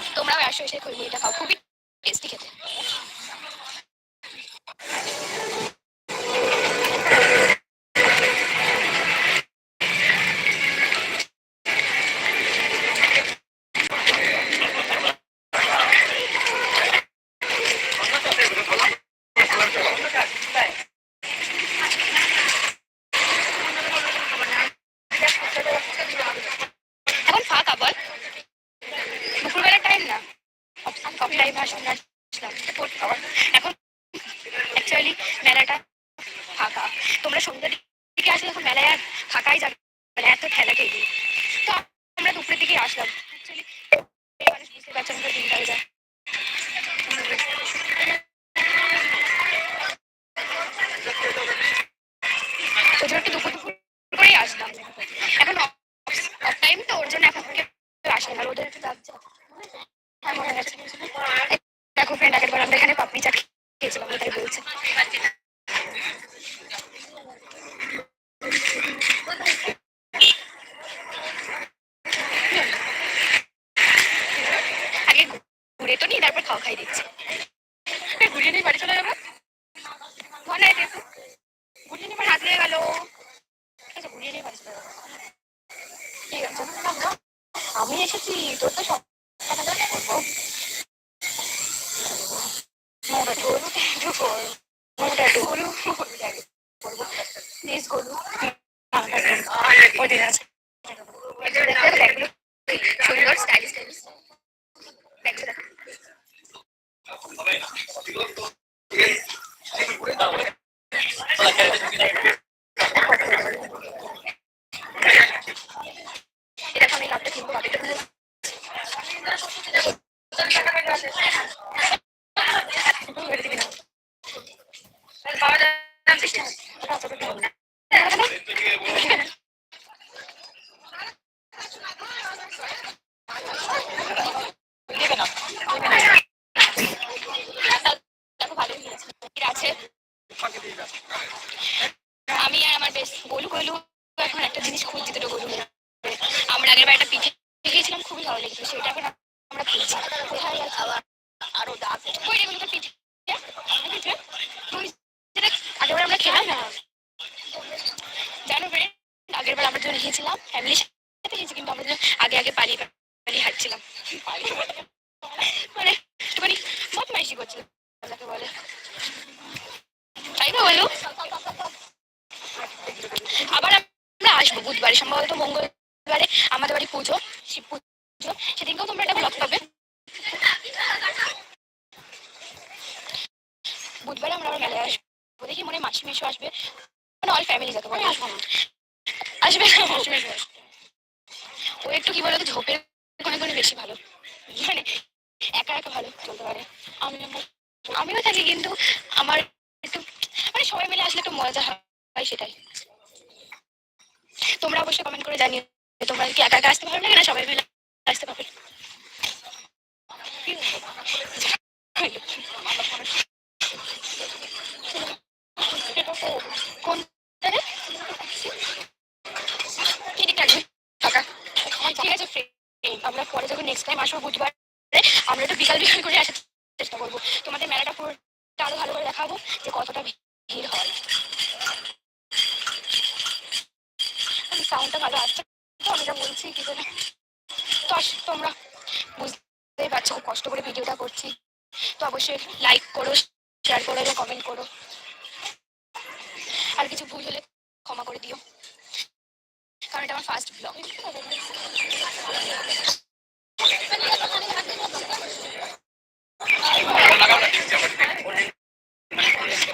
তোমরাও আসো এসে খৈমুড়িটা খাও খুবই বল দুপুরবেলার টাইম না। সব টাইম আসলাম ওদের একটু It is. খেলাম জানো ফ্রেন্ড আগের বার আমরা যখন খেয়েছিলাম ফ্যামিলির সাথে খেয়েছি, কিন্তু আমরা আগে আগে পালিয়ে পালিয়ে হাঁটছিলাম। মানে একটুখানি বদমাইশি করছিলাম যাকে বলে। তাই না বলো আবার আমরা আসব বুধবারে, সম্ভবত মঙ্গলবারে আমাদের বাড়ি পুজো, শিব পুজো। সেদিনকেও তোমরা একটা ব্লগ পাবে। বুধবারে আমরা আবার মেলায় আসব। মাসি মেশো আসবে মানে অল ফ্যামিলি যাকে বলে আসব না। আসবে। ও একটু কি বলতো ঝোপের কোনে কোনে বেশি ভালো। মানে একা একা ভালো চলতে পারে। আমি আমিও থাকি কিন্তু আমার একটু মানে সবাই মিলে আসলে একটু মজা হয় সেটাই। তোমরা অবশ্যই কমেন্ট করে জানিও তোমরা কি একা একা আসতে ভালো লাগে না সবাই মিলে আসতে পারবে। কোন। ঠিক আছে আমরা পরে যখন নেক্সট টাইম আসব বুধবার আমরা একটু বিকাল বিকাল করে আসার চেষ্টা করব তোমাদের মেলাটা পুরো আরও ভালো করে দেখাবো যে কতটা ভিড় হয় সাউন্ডটা ভালো আসছে তো আমি যা বলছি কি করে তো আস তোমরা বুঝতেই পারছ খুব কষ্ট করে ভিডিওটা করছি তো অবশ্যই লাইক করো শেয়ার করো এবং কমেন্ট করো আর কিছু ভুল হলে ক্ষমা করে দিও। কারণ এটা আমার ফার্স্ট ব্লগ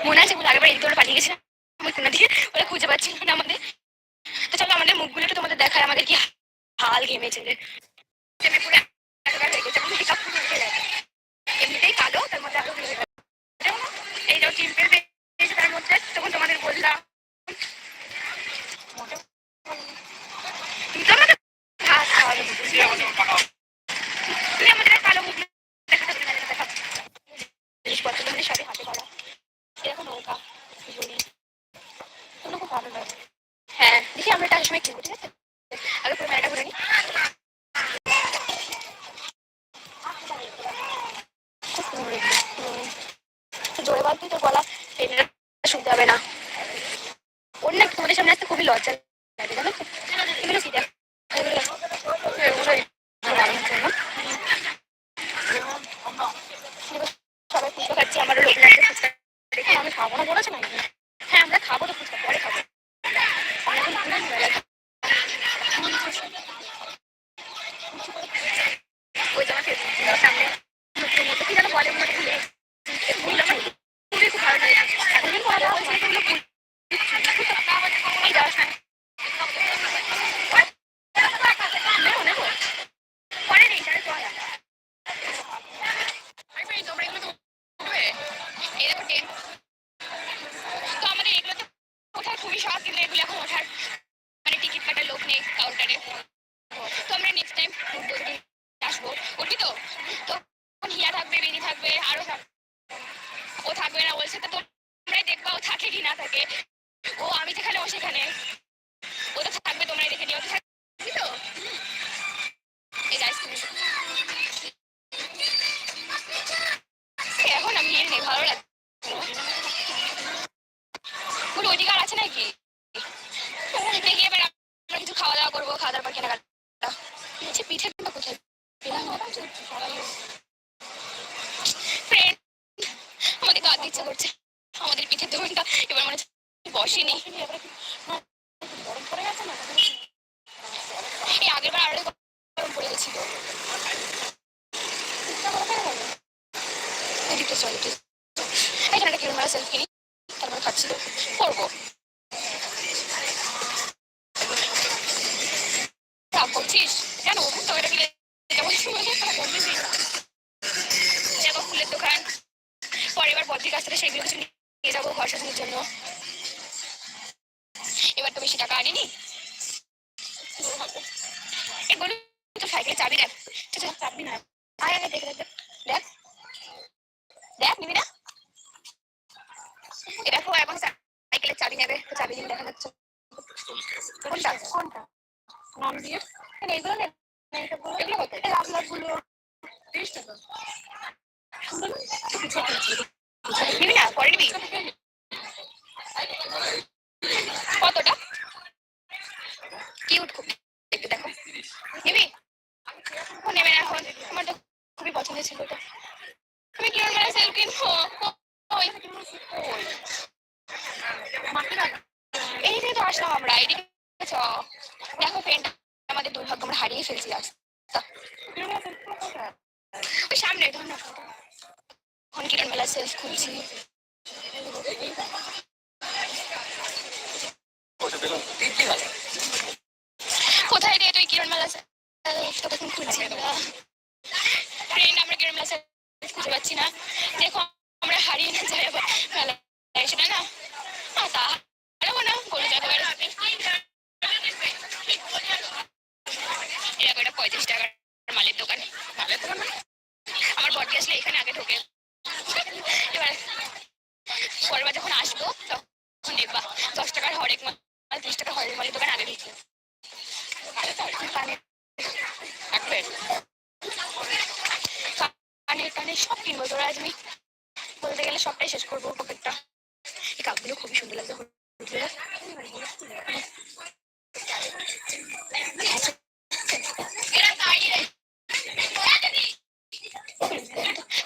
মনে আছে বলে আগেবার এদিকে পালিয়ে গেছিলাম আমার কোনো দিকে ওরা খুঁজে পাচ্ছিল না আমাদের। তো চলো, আমাদের মুখগুলো একটু তোমাদের দেখায় আমাদের কি হাল ঘেমেছে রে ঘেমে পুরো একাকার হয়ে গেছে makeup পুরো উঠে গেছে। এমনিতেই কালো তার মধ্যে আরও ঘেমে গেছে। এই যে চিম্পেল পেয়েছে তার মধ্যে তখন তোমাদের বললাম তুমি তো আমাকে ঘাস খাওয়াবে তুমি আমাদের কালো মুখ দেখাতে পারবে না, দেখাতে। জিনিসপত্র তোমাদের সবই হাতে করা এরকম নৌকা এগুলো খুব ভালো লাগে হ্যাঁ দেখি আমরা ঠিক আছে আগে পুরো মেলাটা ঘুরে নিই জোরে বল তুই তোর গলা এটা শুনতে হবে না ওর না তোমাদের সামনে আসতে খুবই লজ্জা লাগে জানো তো এগুলো কি দেখ এগুলো এগুলো আমার জন্য। সবাই ফুচকা খাচ্ছি আমারও লোক লাগছে ফুচকা দেখে আমি খাব না বলেছে না হ্যাঁ আমরা খাব তো ফুচকা পরে খাব অনেকক্ষণ ঘুরে নিয়ে গেলাম। ওই যে আমার ফেসবুক সামনে নতুন মতো কি যেন বলে মনে ভুলে ভুললাম আর কি। খুবই খুব ভালো লাগে এতদিন পরে আবার সেই সেগুলো ভুল এই যাওয়ার সময় নেব, নেব। পরে নেই, তাহলে চল। আমি বলি, তোমরা এগুলো তো উঠবে। এই দেখো ট্রেন। তো আমাদের এগুলো তো ওঠার খুবই শখ কিন্তু এগুলো এখন ওঠার মানে টিকিট কাটার লোক নেই কাউন্টারে তো আমরা নেক্সট টাইম আসব। উঠবি তো? তো হিয়া থাকবে বেনি থাকবে, আরও থাকবে ও থাকবে না, বলছে, তো তোমরাই দেখবা ও থাকে কি না থাকে। ও, আমি যেখানে ও সেখানে। ও তো থাকবে, তোমরাই দেখে নিও। তো থাকবি তো? এই যাই এখন আমি ভালো লাগছে। কোনো অধিকার আছে নাকি দেখি এবার আমরা কিছু খাওয়া দাওয়া করব খাওয়া দাওয়ার পর কেনাকাটা আচ্ছা পিঠে কিংবা কোথায় পেলাম না ফ্রেন্ড আমাদের কাঁদতে ইচ্ছা করছে আমাদের পিঠের দোকানটা এবার মনে হচ্ছে বসেনি এই আগের বার আরও গরম পড়ে গেছিল এদিকে চল এদিকে চল। এখানে একটা কিরম সেলফি কিনি তারপর খাচ্ছিল করব রাগ করছিস কেন তো এটা কিনে দেখো ফুলের দোকান কাছ থেকে সেগুলো কিছু নিয়ে যাব ঘর সাজানোর জন্য। এবার তো বেশি টাকা আনিনি। তো সাইকেলে চাবি দেখ। চাবি না। দেখে, দেখ দেখ। দেখ, নিবি না? এখন চাবি নেবে। চাবি দেখা যাচ্ছে। কোনটা? কোনটা? নাম দিয়ে। এগুলো নে এগুলো তিরিশ টাকা। নিবি না পরে নিবি কতটা কিউট খুব দেখতে দেখো নিবি ও নেবে না এখন আমার তো খুবই পছন্দের ছিল ওটা আমি কি আমার সেল কিনবো ওই এই থেকে তো আসলাম আমরা এদিকে চ দেখো ফ্রেন্ড আমাদের দুর্ভাগ্য আমরা হারিয়ে ফেলছি রাস্তা ওই সামনে ধর না এখন কিরণ মেলা সেলফ খুলছি কোথায় রে? তুই কিরণ মেলা তোকে খুলছি ফ্রেন্ড আমরা। কিরণ মেলা খুঁজে পাচ্ছি না। দেখো, আমরা হারিয়ে না যাই মেলা সেটা না? তা না পঁয়ত্রিশ টাকার মালের মানে? আমার এখানে আগে এবার পরের বার যখন আসব, তখন দেখবা, দশ টাকার হরেক মাল ত্রিশ টাকার হরেক মালের দোকান আগে ঢুকি কানের কানের কানের সব কিনবো তোরা আজ আমি বলতে গেলে সবটাই শেষ করব পকেটটা এই কাপগুলো খুবই সুন্দর লাগছে হলুদগুলো।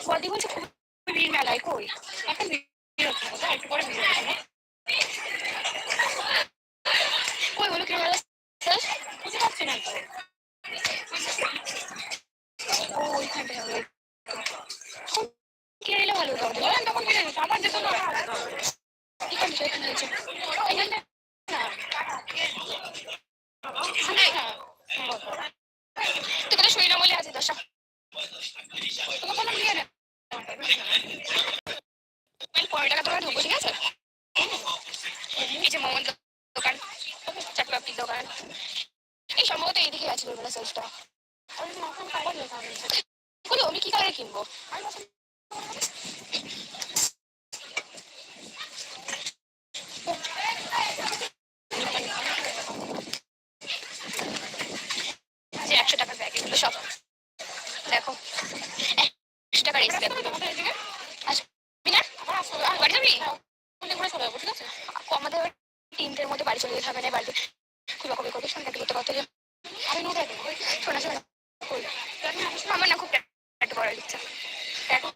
বদি বলছে খুব ভিড় মেলায় কই এখন ভিড় হচ্ছে না, একটু পরে ভিড় হচ্ছে না। কই হলো কি মেলা শেষ? বুঝতে পারছি না তো। ও ওইখানটায় হবে। কিনে নিলে ভালো হতো বলেন তখন কিনে নিতো আমার যেত না এখানে এখানে হয়েছে এখানে না তোকে তো শরীর আমলে আছে দশা তোকে কোনো বিয়ে না আমি পনেরো টাকা তোরা ঢুকবো ঠিক আছে এই যে মোমোর দোকান চাটপাপির দোকান এই সম্ভবত এইদিকে আছে বলব সেলফটা বলো আমি কি করে কিনবো আমি এখন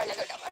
habla con la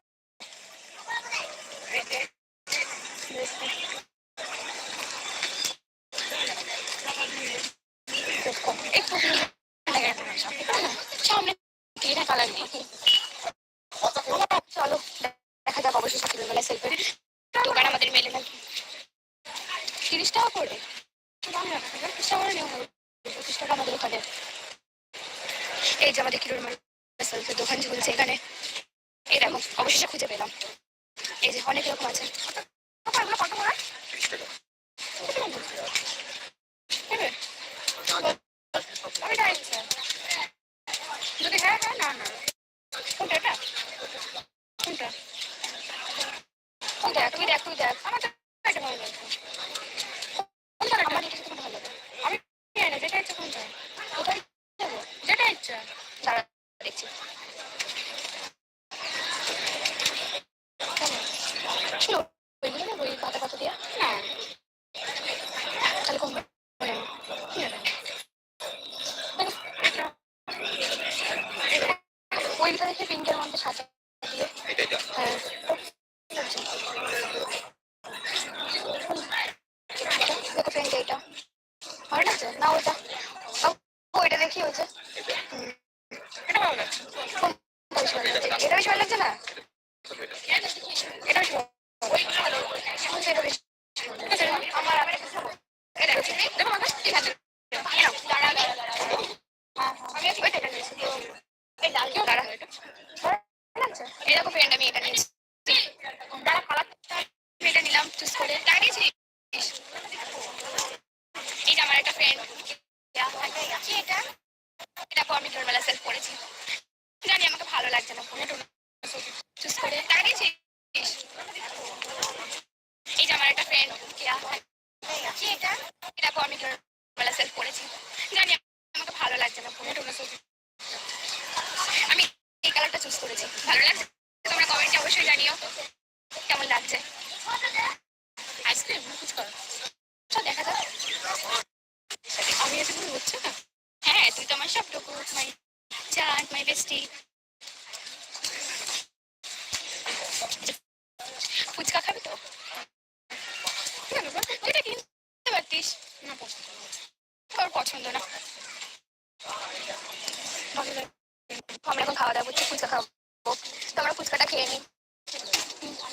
খুঁজে পেলাম। এই যে অনেক রকম আছে। গেছে দেখো চুজ করেছি ভালো লাগছে তোমরা কমেন্টে অবশ্যই জানিও। হ্যাঁ, আমরা এখন খাওয়া দাওয়া করছি, ফুচকা খাব। তো আমরা ফুচকাটা খেয়ে নিই।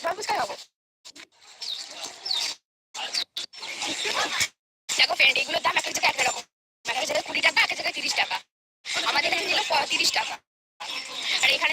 জল ফুচকা খাব। দেখো ফ্রেন্ড এগুলোর দাম একটা জায়গায় এক রকম। একটা জায়গায় কুড়ি টাকা একটা জায়গায় তিরিশ টাকা। আমাদের এখানে ছিল তিরিশ টাকা। আর এখানে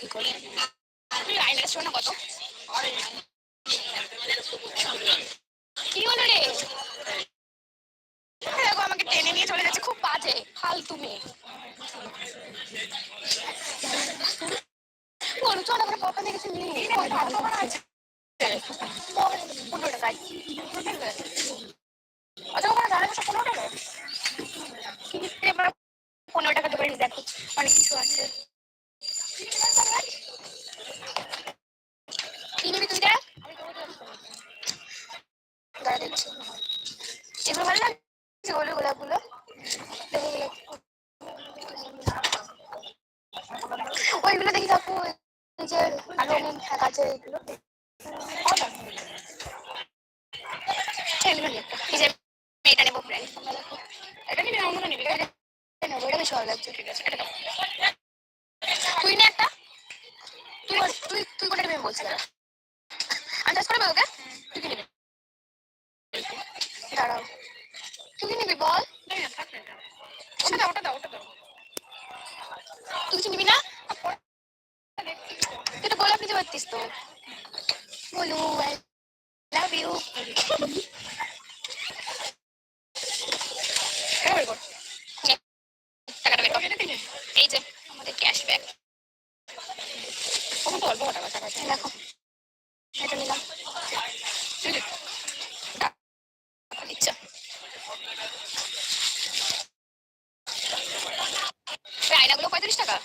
কি করে? আইনাটা শোনো কত? কি হলো রে? দেখো, আমাকে টেনে নিয়ে চলে যাচ্ছে, খুব বাজে, ফালতু মেয়ে। চল, আমরা কখন দেখেছি পনেরো টাকায়। আচ্ছা ওখানে দাঁড়ানো সব পনেরো টাকা পনেরো টাকা দেবো দেখো অনেক কিছু আছে। ¡Sí, sí, sí! দাঁড়াও। তুই নিবি বল। ওটা দাও ওটা দাও ওটা দাও। তুই কিছু নিবি না? তুই তো গোলাপ নিতে পারতিস তো। বলু আই লাভ ইউ এই যে আমাদের ক্যাশব্যাক দেখো এটা নিলাম টাকা দিচ্ছে। এই আয়নাগুলো পঁয়ত্রিশ টাকা।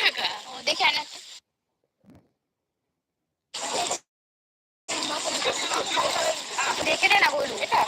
টাকা? দেখে আয়না। দেখে না বলুন এটা?